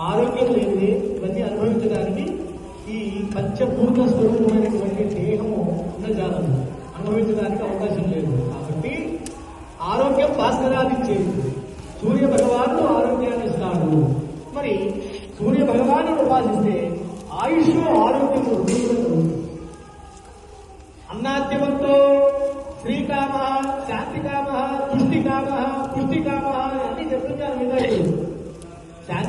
ఆరోగ్యం లేనిది ఇవన్నీ అనుభవించడానికి ఈ పంచభూత స్వరూపమైనటువంటి దేహము ఉండజాలదు అనుభవించడానికి అవకాశం లేదు. కాబట్టి ఆరోగ్యం భాస్కరాన్నిచ్చేది సూర్య భగవాను ఆరోగ్యాన్ని ఇస్తాడు. మరి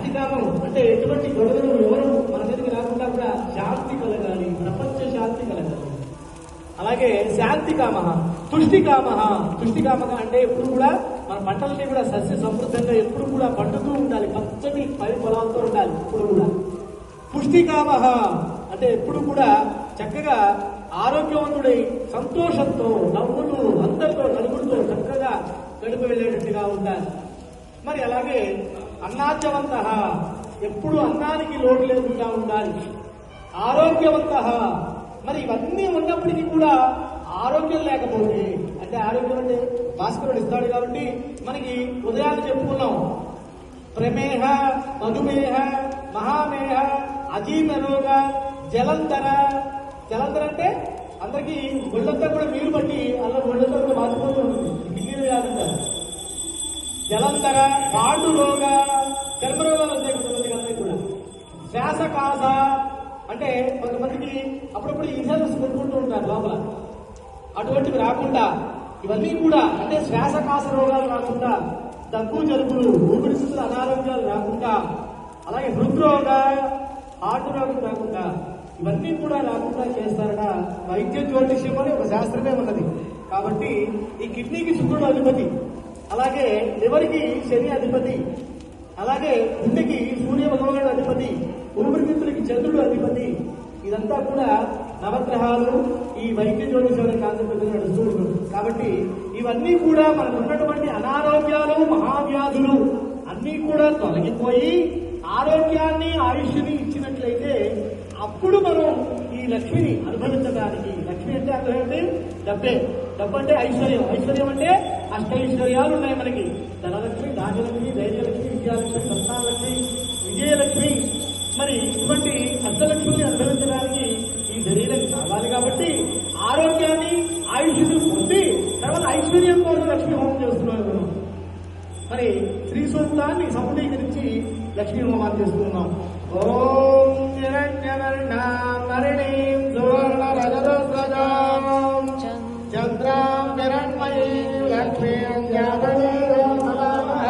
శాంతికామం అంటే ఎటువంటి గొడవలు ఎవరు మన మీదకి రాకుండా కూడా శాంతి కలగాలి ప్రపంచ శాంతి కలగాలి. అలాగే శాంతి కామ తుష్టికామ తుష్టికామ అంటే ఎప్పుడు కూడా మన పంటలని కూడా సస్య సమృద్ధంగా ఎప్పుడు కూడా పండుతూ ఉండాలి. పచ్చని పై పొలాలతో ఉండాలి ఎప్పుడు కూడా. పుష్టికామ అంటే ఎప్పుడు కూడా చక్కగా ఆరోగ్యవంతుడై సంతోషంతో నవ్వులు అందరితో నలుగురితో చక్కగా గడిపి వెళ్ళేటట్టుగా ఉండాలి. మరి అలాగే అన్నాద్యవంత ఎప్పుడు అన్నానికి లోటు లేకుండా ఉండాలి. ఆరోగ్యవంత. మరి ఇవన్నీ ఉన్నప్పటికీ కూడా ఆరోగ్యం లేకపోతే అంటే ఆరోగ్యం అంటే భాస్కరుడు ఇస్తాడు కాబట్టి మనకి ఉదయాలు చెప్పుకున్నాం. ప్రమేహ మధుమేహ మహామేహ అజీర్ణ రోగ జలంధర జలంధర అంటే అందరికీ ఒళ్ళంతా కూడా నీరు పట్టి అలా ఒళ్ళంతా కూడా బాధిపోతూ ఉంటుంది. నీరు వ్యాధుంటారు జలంధర పాండు రోగ చర్మ రోగాలు వస్తాయి కొంతమందికి అందరికీ కూడా. శ్వాసకాస అంటే కొంతమందికి అప్పుడప్పుడు ఇన్సూరెన్స్ కొనుక్కుంటూ ఉంటారు లోపల. అటువంటివి రాకుండా ఇవన్నీ కూడా అంటే శ్వాసకాస రోగాలు రాకుండా దగ్గు జలుబులు ఊపిరితిత్తుల అనారోగ్యాలు రాకుండా అలాగే హృద్రోగ హార్ట్ రోగం రాకుండా ఇవన్నీ కూడా రాకుండా చేస్తారట వైద్య జ్యోతిష్యం అని ఒక శాస్త్రమే ఉన్నది. కాబట్టి ఈ కిడ్నీకి శుక్రుడు అధిపతి. అలాగే లివర్కి శని అధిపతి అలాగే గుండెకి సూర్య భగవానుడు అధిపతి ఊపిరితిత్తులకి చంద్రుడు అధిపతి ఇదంతా కూడా నవగ్రహాలు ఈ వైద్య జ్యోతిషాల కాన్సెప్ట్ నడుస్తూ కాబట్టి ఇవన్నీ కూడా మనకు ఉన్నటువంటి అనారోగ్యాలు మహావ్యాధులు అన్నీ కూడా తొలగిపోయి ఆరోగ్యాన్ని ఆయుష్ని ఇచ్చినట్లయితే అప్పుడు మనం ఈ లక్ష్మిని అనుభవించడానికి లక్ష్మి అంటే అర్థం ఏంటి? డబ్బే. డబ్బు అంటే ఐశ్వర్యం. ఐశ్వర్యం అంటే అష్టైశ్వర్యాలు ఉన్నాయి మనకి. ధనలక్ష్మి రాజలక్ష్మి ధైర్యలక్ష్మి విద్యాలక్ష్మి సంతానలక్ష్మి విజయలక్ష్మి. మరి ఇటువంటి అష్టలక్ష్మిని అనుభవించడానికి ఈ శరీరం కావాలి కాబట్టి ఆరోగ్యాన్ని ఆయుష్ని పొంది తర్వాత ఐశ్వర్యం కోసం లక్ష్మీ హోమం చేస్తున్నాం మరి శ్రీ సూక్తాన్ని సముదీకరించి లక్ష్మీ హోమాలు చేస్తున్నాం. Yeah.